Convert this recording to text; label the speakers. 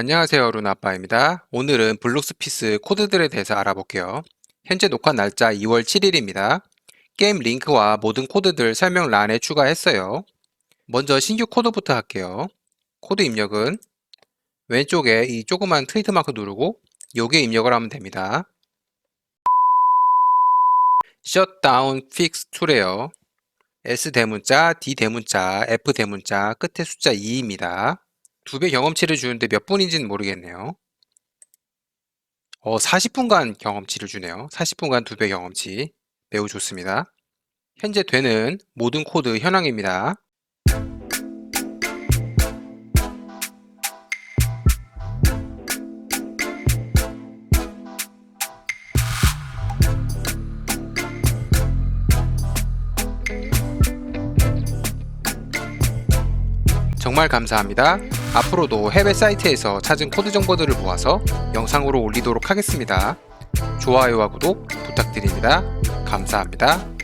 Speaker 1: 안녕하세요 루나아빠입니다. 오늘은 블록스피스 코드들에 대해서 알아볼게요. 현재 녹화 날짜 2월 7일입니다. 게임 링크와 모든 코드들 설명란에 추가했어요. 먼저 신규 코드부터 할게요. 코드 입력은 왼쪽에 이 조그만 트위트 마크 누르고 여기에 입력을 하면 됩니다. shutdown fix to래요. S 대문자, D 대문자, F 대문자, 끝에 숫자 2입니다. 두 배 경험치를 주는데 몇 분인지는 모르겠네요. 어, 40분간 경험치를 주네요. 40분간 두 배 경험치. 매우 좋습니다. 현재 되는 모든 코드 현황입니다. 정말 감사합니다. 앞으로도 해외 사이트에서 찾은 코드 정보들을 모아서 영상으로 올리도록 하겠습니다. 좋아요와 구독 부탁드립니다. 감사합니다.